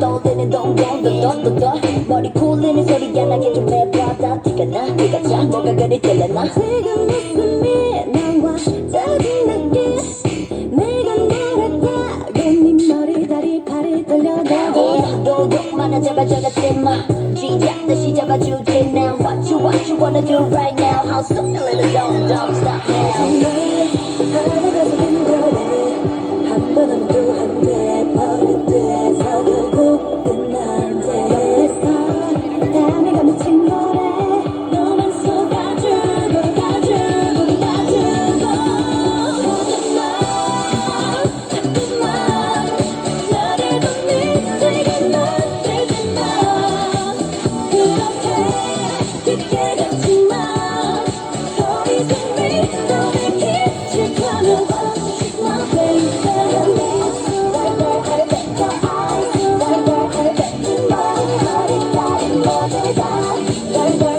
떠오르는 동동동동동동 머리 굴리는 소리가 나게 좀 해봐 다 티가 나 네가 자 뭐가 그리 들려나? 지금 웃음이 나와 짜증나게. 내가 말했다고 네 머리 다리 팔이 떨려대고 도둑만아 제발 저같지 마. 시작 다시 잡아주지 now. What you what you wanna do right now? How a little don't don't stop now da da da da